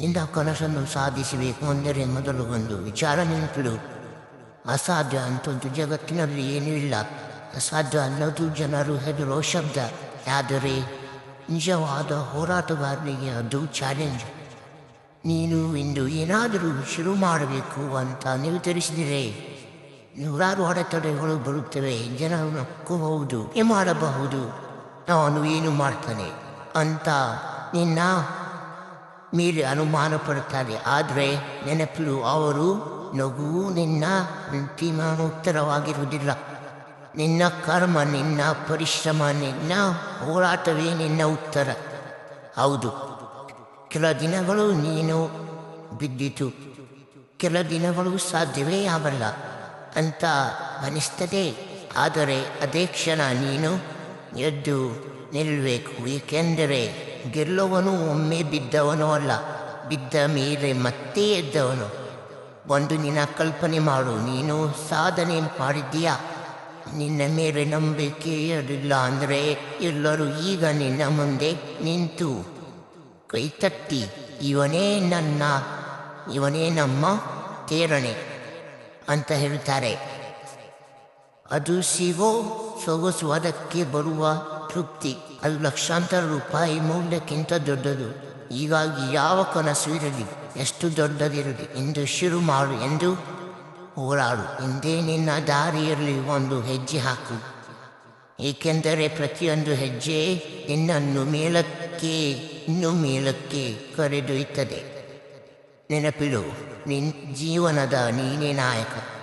ನಿನ್ನ ಕನಸನ್ನು ಸಾಧಿಸಬೇಕು ಅಂದರೆ ಮೊದಲು ಒಂದು ವಿಚಾರ ನೆನಪಿಡು ಅಸಾಧ್ಯ ಅಂತೊಂದು ಜಗತ್ತಿನಲ್ಲಿ ಏನೂ ಇಲ್ಲ. ಅಸಾಧ್ಯ ಅನ್ನೋದು ಜನರು ಹೆದರೋ ಶಬ್ದ. ಆದರೆ ನಿಜವಾದ ಹೋರಾಟಗಾರರಿಗೆ ಅದು ಚಾಲೆಂಜ್ ನೀನು ಇಂದು ಏನಾದರೂ ಶುರು ಮಾಡಬೇಕು ಅಂತ ನಿರ್ಧರಿಸಿದರೆ ನೂರಾರು ಅಡೆತಡೆಗಳು ಬರುತ್ತವೆ. ಜನರು ನಕ್ಕಬಹುದು ಮಾಡಬಹುದು? ನಾನು ಏನು ಮಾಡ್ತಾನೆ? ಅಂತ ನಿನ್ನ ಮೇಲೆ ಅನುಮಾನ ಪಡುತ್ತಾರೆ. ಆದರೆ ನೆನಪಲು ಅವರು ನಗು ನಿನ್ನ ಅಂತಿಮ ಉತ್ತರವಾಗಿರುವುದಿಲ್ಲ. ನಿನ್ನ ಕರ್ಮ, ನಿನ್ನ ಪರಿಶ್ರಮ, ನಿನ್ನ ಹೋರಾಟವೇ ನಿನ್ನ ಉತ್ತರ. ಹೌದು. ಕೆಲ ದಿನಗಳು ನೀನು ಬಿದ್ದಿತು. ಕೆಲ ದಿನಗಳು ಸಾಧ್ಯವೇ ಆಗಲ್ಲ. ಅಂತ ಅನಿಸ್ತದೆ. ಆದರೆ ಅದೇ ಕ್ಷಣ ನೀನು ಎದ್ದು ನಿಲ್ಲಬೇಕು ಏಕೆಂದರೆ ಗೆಲ್ಲುವನು, ಒಮ್ಮೆ ಬಿದ್ದವನು ಅಲ್ಲ. ಬಿದ್ದ ಮೇಲೆ ಮತ್ತೆ ಎದ್ದವನು. ಒಂದು ನಿನ್ನ ಕಲ್ಪನೆ ಮಾಡು, ನೀನು ಸಾಧನೆ ಮಾಡಿದ್ದೀಯಾ? ನಿನ್ನ ಮೇಲೆ ನಂಬಿಕೆ ಇರಲಿಲ್ಲ ಅಂದರೆ ಎಲ್ಲರೂ ಈಗ ನಿನ್ನ ಮುಂದೆ ನಿಂತು ಕೈತಟ್ಟಿ ಇವನೇ ನನ್ನ, ಇವನೇ ನಮ್ಮ ತೇರಣೆ ಅಂತ ಹೇಳ್ತಾರೆ. ಅದು ಸಿಗೋ ಸೊಗಸು, ಅದಕ್ಕೆ ಬರುವ ತೃಪ್ತಿ. ಅದು ಲಕ್ಷಾಂತರ ರೂಪಾಯಿ ಮೌಲ್ಯಕ್ಕಿಂತ ದೊಡ್ಡದು. ಹೀಗಾಗಿ ಯಾವ ಕನಸು ಇರಲಿ, ಎಷ್ಟು ದೊಡ್ಡದಿರಲಿ ಎಂದು ಶುರು ಮಾಡು ಎಂದು ಹೋರಾಡು. ಹಿಂದೆ ನಿನ್ನ ದಾರಿಯಲ್ಲಿ ಒಂದು ಹೆಜ್ಜೆ ಹಾಕು. ಏಕೆಂದರೆ ಪ್ರತಿಯೊಂದು ಹೆಜ್ಜೆ ನಿನ್ನನ್ನು ಮೇಲಕ್ಕೆ, ಇನ್ನು ಮೇಲಕ್ಕೆ ಕರೆದೊಯ್ಯುತ್ತದೆ. ನೆನಪಿಡು, ನಿನ್ ಜೀವನದ ನೀನೇ ನಾಯಕ.